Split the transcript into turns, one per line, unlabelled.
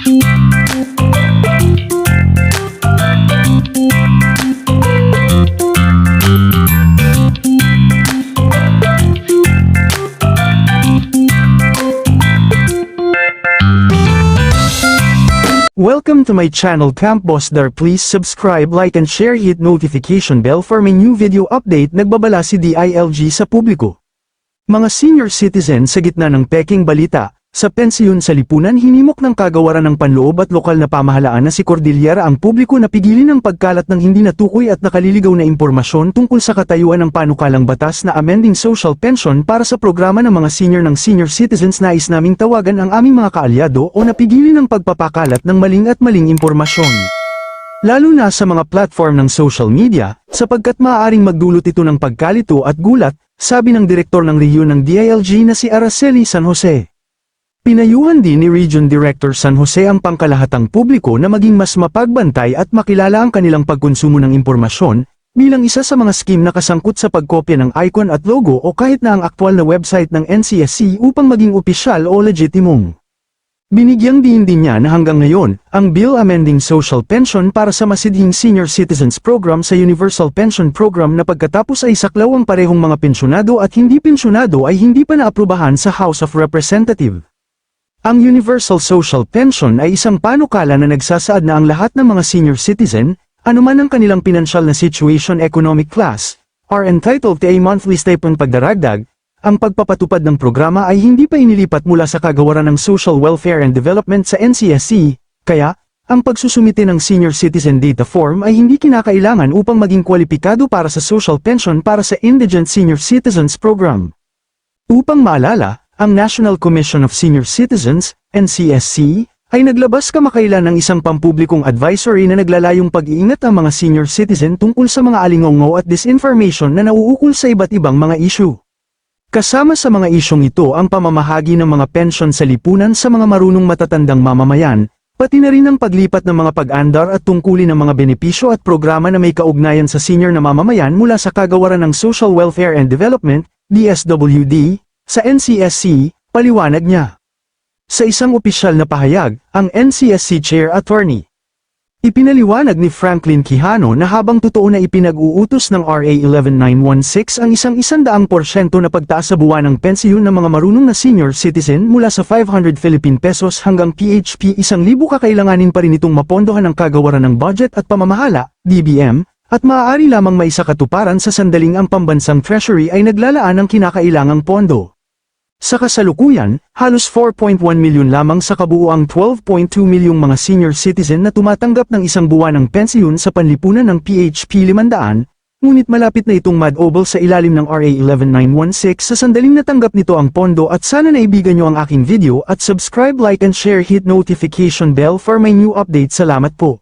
Welcome to my channel Camp Boss Dar. Please subscribe, like and share hit notification bell for my new video update. Nagbabala si DILG sa publiko. Mga senior citizen sa gitna ng peking balita, sa pensyon sa lipunan hinimok ng kagawaran ng panloob at lokal na pamahalaan na si Cordillera ang publiko na pigilin ang pagkalat ng hindi natukoy at nakaliligaw na impormasyon tungkol sa katayuan ng panukalang batas na amending social pension para sa programa ng mga senior ng senior citizens nais naming tawagan ang aming mga kaalyado o napigilin ang pagpapakalat ng maling at maling impormasyon. Lalo na sa mga platform ng social media, sapagkat maaaring magdulot ito ng pagkalito at gulat, sabi ng direktor ng rehiyon ng DILG na si Araceli San Jose. Pinayuhan din ni Region Director San Jose ang pangkalahatang publiko na maging mas mapagbantay at makilala ang kanilang pagkonsumo ng impormasyon, bilang isa sa mga scheme na kasangkot sa pagkopya ng icon at logo o kahit na ang aktwal na website ng NCSC upang maging opisyal o legitimong. Binigyang diin din niya na hanggang ngayon, ang bill amending social pension para sa masidhing senior citizens program sa Universal Pension Program na pagkatapos ay saklaw ang parehong mga pensyonado at hindi pensyonado ay hindi pa naaprubahan sa House of Representatives. Ang Universal Social Pension ay isang panukala na nagsasaad na ang lahat ng mga senior citizen, anuman ang kanilang pinansyal na situation economic class, are entitled to a monthly stipend pagdaragdag, ang pagpapatupad ng programa ay hindi pa inilipat mula sa kagawaran ng Social Welfare and Development sa NCSC, kaya, ang pagsusumite ng Senior Citizen Data Form ay hindi kinakailangan upang maging kwalipikado para sa social pension para sa Indigent Senior Citizens Program. Upang maalala, ang National Commission of Senior Citizens, NCSC, ay naglabas kamakailan ng isang pampublikong advisory na naglalayong pag-iingat ang mga senior citizen tungkol sa mga alingongo at disinformation na nauukol sa iba't ibang mga issue. Kasama sa mga isyong ito ang pamamahagi ng mga pensyon sa lipunan sa mga marunong matatandang mamamayan, pati na rin ang paglipat ng mga pag-andar at tungkulin ng mga benepisyo at programa na may kaugnayan sa senior na mamamayan mula sa kagawaran ng Social Welfare and Development, DSWD, sa NCSC, paliwanag niya. Sa isang opisyal na pahayag, ang NCSC Chair Attorney, Ipinaliwanag ni Franklin Quijano na habang totoo na ipinag-uutos ng RA 11916 ang isang isandaang porsyento na pagtaas sa buwan ng pensiyon ng mga marunong na senior citizen mula sa 500 Philippine pesos hanggang PHP 1,000 kakailanganin pa rin itong mapondohan ng kagawaran ng budget at pamamahala, DBM, at maaari lamang maisakatuparan sa sandaling ang pambansang treasury ay naglalaan ng kinakailangang pondo. Sa kasalukuyan, halos 4.1 milyon lamang sa kabuuang 12.2 milyong mga senior citizen na tumatanggap ng isang buwan ng pensiyon sa panlipunan ng PHP 500, ngunit malapit na itong mad-obol sa ilalim ng RA 11916 sa sandaling natanggap nito ang pondo at sana naibigan nyo ang aking video at subscribe like and share hit notification bell for my new update salamat po.